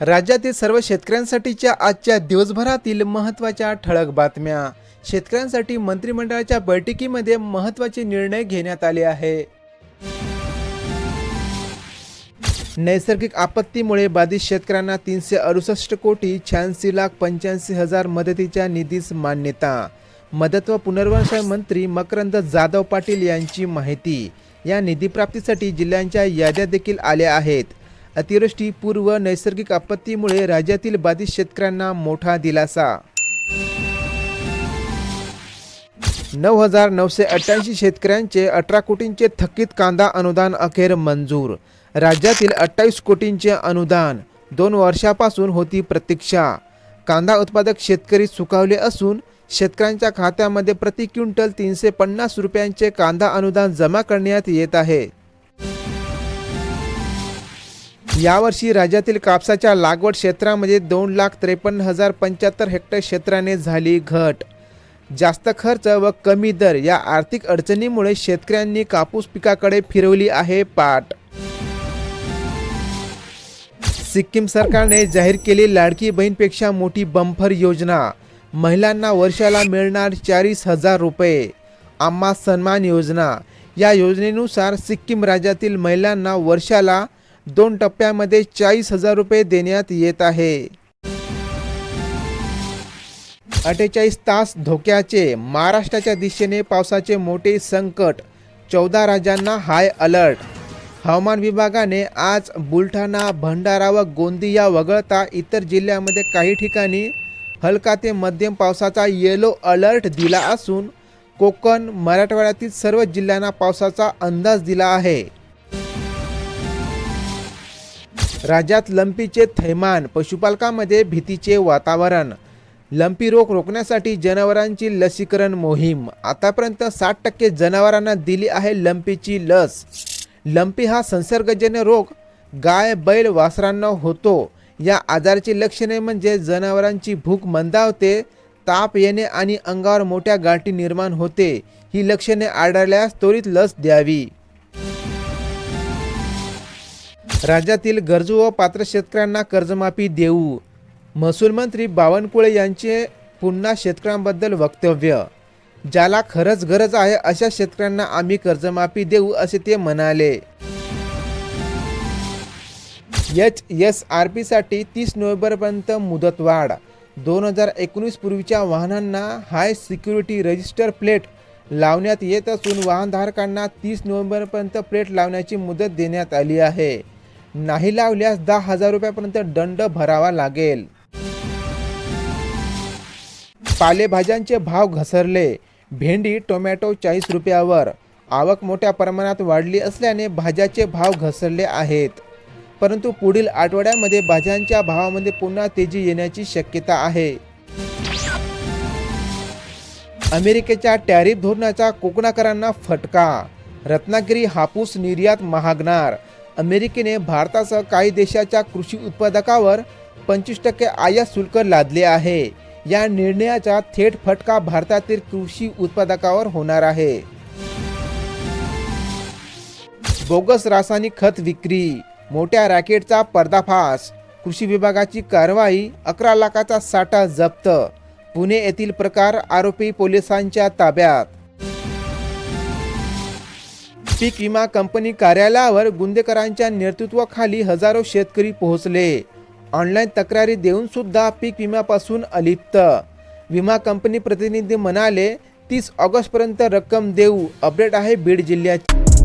राज्यातील सर्व शेतकऱ्यांसाठीच्या आजच्या दिवसभरातील महत्त्वाच्या ठळक बातम्या. शेतकऱ्यांसाठी मंत्रिमंडळाच्या बैठकीमध्ये महत्त्वाचे निर्णय घेण्यात आले आहे. नैसर्गिक आपत्तीमुळे बाधित शेतकऱ्यांना तीनशे अडुसष्ट कोटी शहाऐंशी लाख पंच्याऐंशी हजार मदतीच्या निधीस मान्यता. मदत व पुनर्वसन मंत्री मकरंद जाधव पाटील यांची माहिती. या निधीप्राप्तीसाठी जिल्ह्यांच्या याद्या देखील आल्या आहेत. अतिवृष्टी पूर्व नैसर्गिक आपत्तीमुळे राज्यातील बाधित शेतकऱ्यांना मोठा दिलासा. नऊ हजार नऊशे अठ्ठ्याऐंशी शेतकऱ्यांचे अठरा कोटींचे थकीत कांदा अनुदान अखेर मंजूर. राज्यातील अठ्ठावीस कोटींचे अनुदान दोन वर्षापासून होती प्रतीक्षा. कांदा उत्पादक शेतकरी सुकावले असून शेतकऱ्यांच्या खात्यामध्ये प्रति क्विंटल तीनशे पन्नास रुपयांचे कांदा अनुदान जमा करण्यात येत आहे. यावर्षी राज्यातील कापसाच्या लागवड क्षेत्रामध्ये दोन लाख त्रेपन्न हजार पंच्याहत्तर हेक्टर क्षेत्राने झाली घट. जास्त खर्च व कमी दर या आर्थिक अडचणीमुळे शेतकऱ्यांनी कापूस पिकाकडे फिरवली आहे पाठ. सिक्कीम सरकारने जाहीर केली लाडकी बहीणपेक्षा मोठी बंफर योजना. महिलांना वर्षाला मिळणार चाळीस हजार रुपये. आम्हा सन्मान योजना. या योजनेनुसार सिक्कीम राज्यातील महिलांना वर्षाला दोन टप्प्यामध्ये चाळीस हजार रुपये देण्यात येत आहे. अठ्ठेचाळीस तास धोक्याचे महाराष्ट्राच्या दिशेने पावसाचे मोठे संकट चौदा राज्यांना हाय अलर्ट हवामान विभागाने आज बुलढाणा भंडारा व गोंदिया वगळता इतर जिल्ह्यामध्ये काही ठिकाणी हलका ते मध्यम पावसाचा येलो अलर्ट दिला असून कोकण मराठवाड्यातील सर्व जिल्ह्यांना पावसाचा अंदाज दिला आहे. राज्यात लंपीचे थैमान पशुपालकामध्ये भीतीचे वातावरण. लंपी रोग रोखण्यासाठी जनावरांची लसीकरण मोहीम. आतापर्यंत साठ टक्के जनावरांना दिली आहे लंपीची लस. लंपी हा संसर्गजन्य रोग. गाय बैल वासरांना होतो. या आजाराची लक्षणे म्हणजे जनावरांची भूक मंदावते ताप येणे आणि अंगावर मोठ्या गाठी निर्माण होते. ही लक्षणे आढळल्यास त्वरित लस द्यावी. राज्यातील गरजू व पात्र शेतकऱ्यांना कर्जमाफी देऊ. महसूल मंत्री बावनकुळे यांचे पुन्हा शेतकऱ्यांबद्दल वक्तव्य. ज्याला खरंच गरज आहे अशा शेतकऱ्यांना आम्ही कर्जमाफी देऊ असे ते म्हणाले. एच एस आर पीसाठी तीस नोव्हेंबरपर्यंत मुदतवाढ. दोन हजार एकोणीस पूर्वीच्या वाहनांना हाय सिक्युरिटी रजिस्टर प्लेट लावण्यात येत असून वाहनधारकांना तीस नोव्हेंबरपर्यंत प्लेट लावण्याची मुदत देण्यात आली आहे. नाही लावल्यास दहा हजार रुपयापर्यंत दंड भरावा लागेल. पालेभाज्यांचे भाव घसरले. भेंडी टोमॅटो चाळीस रुपयावर. आवक मोठ्या प्रमाणात वाढली असल्याने भाज्याचे भाव घसरले आहेत. परंतु पुढील आठवड्यामध्ये भाज्यांच्या भावामध्ये पुन्हा तेजी येण्याची शक्यता आहे. अमेरिकेच्या टॅरिफ धोरणाचा कोकणाकरांना फटका. रत्नागिरी हापूस निर्यात महागणार. अमेरिकेने भारतासह काही देशाच्या कृषी उत्पादकावर पंचवीस टक्के आयात शुल्क लादले आहे. या निर्णयाचा थेट फटका भारतातील कृषी उत्पादकावर होणार आहे. बोगस रासायनिक खत विक्री मोठ्या रॅकेटचा पर्दाफाश कृषी विभागाची कारवाई अकरा लाखाचा साठा जप्त पुणे येथील प्रकार आरोपी पोलिसांच्या ताब्यात. पीक विमा कंपनी कार्यालयावर गुंदेकरांच्या नेतृत्वाखाली हजारो शेतकरी पोहोचले. ऑनलाईन तक्रारी देऊन सुद्धा पीक विम्यापासून अलिप्त. विमा कंपनी प्रतिनिधी म्हणाले तीस ऑगस्टपर्यंत रक्कम देऊ. अपडेट आहे बीड जिल्ह्याची.